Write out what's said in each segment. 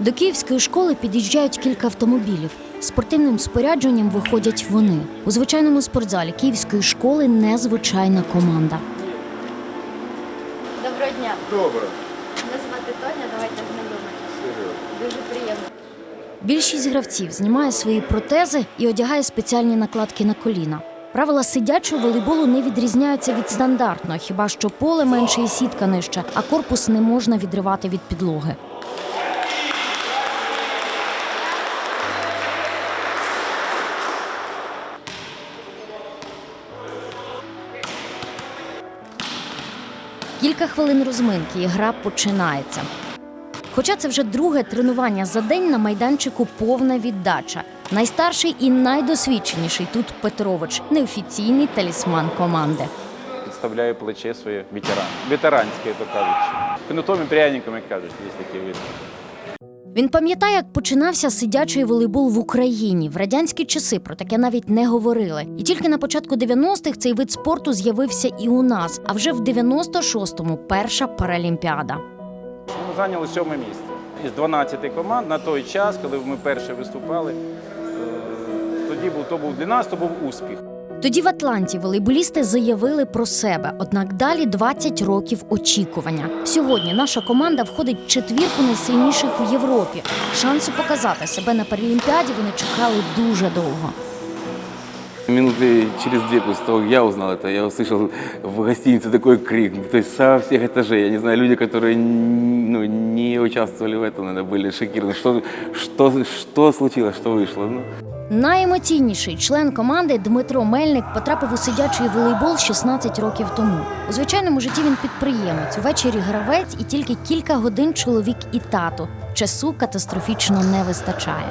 До київської школи під'їжджають кілька автомобілів. Спортивним спорядженням виходять вони. У звичайному спортзалі київської школи незвичайна команда. Доброго дня. Добре. Мене звати Тоня, давайте знайомитися. Дуже приємно. Більшість гравців знімає свої протези і одягає спеціальні накладки на коліна. Правила сидячого волейболу не відрізняються від стандартного, хіба що поле менше і сітка нижча, а корпус не можна відривати від підлоги. Кілька хвилин розминки і гра починається. Хоча це вже друге тренування за день на майданчику повна віддача. Найстарший і найдосвідченіший тут Петрович, неофіційний талісман команди. Підставляю плече своє ветеран. Ветеранське, то кажуть. Кнутом і пряником, як кажуть, є такі види. Він пам'ятає, як починався сидячий волейбол в Україні. В радянські часи про таке навіть не говорили. І тільки на початку 90-х цей вид спорту з'явився і у нас. А вже в 96-му перша паралімпіада. Ми зайняли сьоме місце. Із 12 команд на той час, коли ми перші виступали, е, тоді був то був для нас, то був успіх. Тоді в Атланті волейболісти заявили про себе. Однак далі 20 років очікування. Сьогодні наша команда входить в четвірку найсильніших у Європі. Шансу показати себе на паралімпіаді вони чекали дуже довго. Минуты через две после того, как я узнал это, я услышал в гостинице такой крик. То есть со всех этажей. Я не знаю, люди, которые ну, не участвовали в этом, наверное, были шокированы. Что, что, что случилось, что вышло? Ну, Найемоційніший член команди Дмитро Мельник потрапив у сидячий волейбол 16 років тому. У звичайному житті він підприємець, увечері гравець і тільки кілька годин чоловік і тато. Часу катастрофічно не вистачає.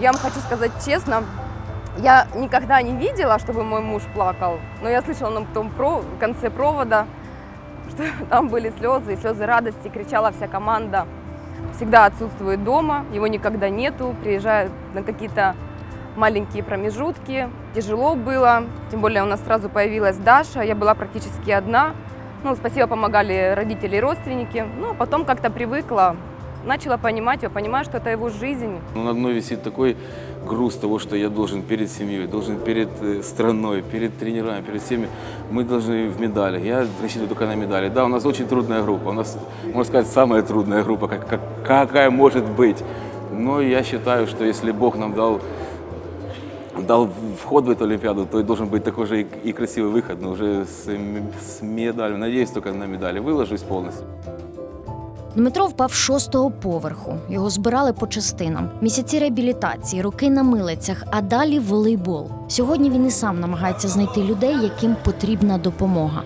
Я вам хочу сказать честно, я никогда не видела, чтобы мой муж плакал, но я слышала на том про- конце провода, что там были слезы, и слезы радости, кричала вся команда. Всегда отсутствует дома, его никогда нету, приезжает на какие-то маленькие промежутки. Тяжело было, тем более у нас сразу появилась Даша, я была практически одна. Ну, спасибо, помогали родители и родственники. Ну, а потом как-то привыкла, начала понимать, я понимаю, что это его жизнь, ну, надо мной висит такой груз того, что я должен перед семьей, должен перед э, страной, перед тренерами, перед всеми. Мы должны в медалях. Я рассчитываю только на медали. Да, у нас очень трудная группа. У нас, можно сказать, самая трудная группа, как, как- какая может быть. Но я считаю, что если Бог нам дал дал вход в эту Олимпиаду, то должен быть такой же и, и красивый выход, но уже с, с медалью. Надеюсь только на медали. Выложусь полностью. Дмитро впав з шостого поверху. Його збирали по частинам. Місяці реабілітації, роки на милицях, а далі волейбол. Сьогодні він і сам намагається знайти людей, яким потрібна допомога.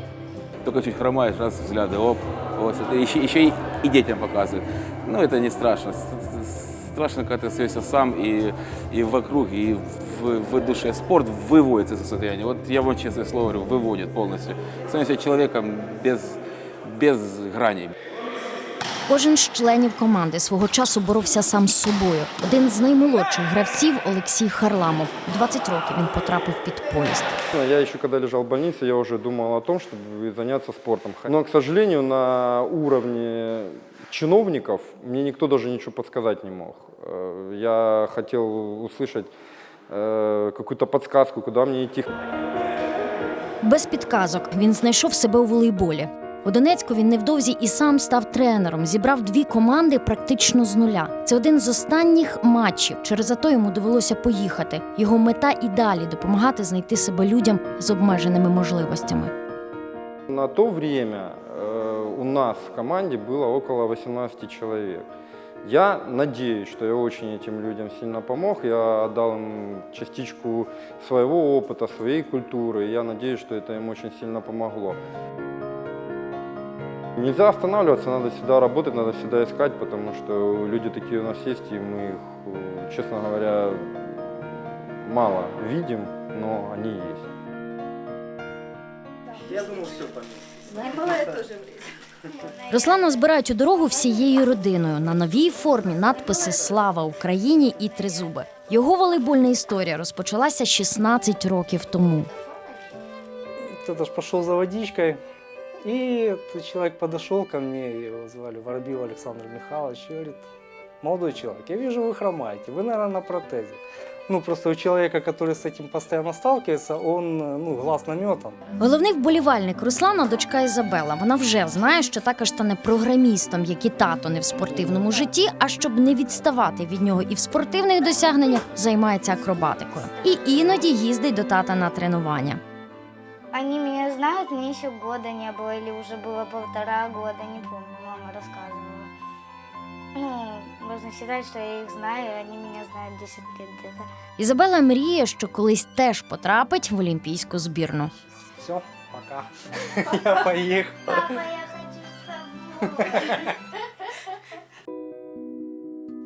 Только чуть хромаешь, раз взгляды, оп, вот это еще, еще и, и детям показывают. Ну, это не страшно. С- с- Страшно, когда ты остаешься сам и, и вокруг, и в, в душе. Спорт выводит из этого состояния. Вот я вам честное слово говорю, выводит полностью. Становишься человеком без, без граней. Кожен з членів команди свого часу боровся сам з собою. Один з наймолодших гравців Олексій Харламов. У 20 років він потрапив під поїзд. Я еще когда лежал в больнице, я уже думал о том, чтобы заняться спортом. Но, к сожалению, на уровне чиновников мне никто даже ничего подсказать не мог. Э, Я хотел услышать э, какую-то подсказку, куда мне идти. Без підказок він знайшов себе у волейболі. У Донецьку він невдовзі і сам став тренером, зібрав дві команди практично з нуля. Це один з останніх матчів. Через ато йому довелося поїхати. Його мета і далі допомагати знайти себе людям з обмеженими можливостями. На то время э, у нас в команде было около 18 человек. Я надеюсь, что я очень этим людям сильно помог. Я отдал им частичку своего опыта, своей культуры. Я надеюсь, что это им очень сильно помогло. Нельзя останавливаться, надо всегда работать, надо всегда искать, потому что люди такие у нас есть, и мы их, э, честно говоря, мало видим, но они есть. Руслана збирають у дорогу всією родиною. На новій формі надписи Слава Україні і Тризуби. Його волейбольна історія розпочалася 16 років тому. ж пошел за водичкой, и этот человек подошел ко мне, его звали Воробьев Александр Михайлович, и говорит, молодой человек, я вижу, вы хромаете, вы, наверное, на протезе. Ну, просто у человека, который с этим постоянно сталкивается, он, э, ну, глаз наметан. Головний вболівальник Руслана дочка Ізабела. Вона вже знає, що також стане програмістом, як і тато не в спортивному житті. А щоб не відставати від нього і в спортивних досягненнях, займається акробатикою. І іноді їздить до тата на тренування. Они меня знают, мне еще года не было, или уже было полтора года, не помню, мама рассказывала. Ну, можно считать, что я их знаю, и они меня знают 10 лет где-то. Ізабела мріє, що колись теж потрапить в олімпійську збірну. Все, пока. Я поехал. Папа, я хочу с тобой.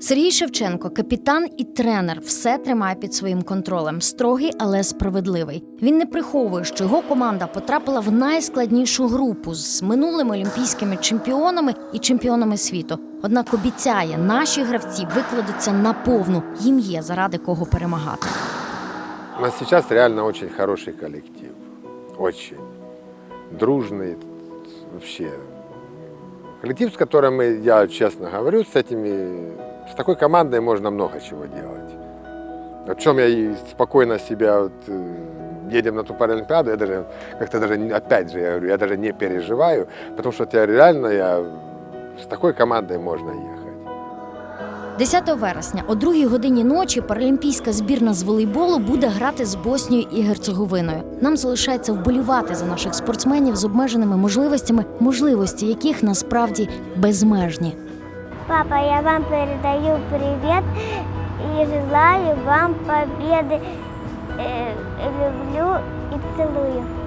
Сергій Шевченко, капітан і тренер, все тримає під своїм контролем. Строгий, але справедливий. Він не приховує, що його команда потрапила в найскладнішу групу з минулими олімпійськими чемпіонами і чемпіонами світу. Однак обіцяє, наші гравці викладуться на повну. Їм є заради кого перемагати. У нас сейчас реально очень хороший коллектив. Очень. Дружный вообще. Коллектив, с которым мы, я честно говорю, с этими, с такой командой можно много чего делать. О чем я и спокойно себя, вот, э, едем на ту Паралимпиаду, я даже как-то даже, опять же, я говорю, я даже не переживаю, потому что я реально, я, с такой командой можно ехать. 10 вересня о 2 годині ночі паралімпійська збірна з волейболу буде грати з Боснією і Герцеговиною. Нам залишається вболівати за наших спортсменів з обмеженими можливостями, можливості яких насправді безмежні. Папа, я вам передаю привет и желаю вам победы. Э, люблю и целую.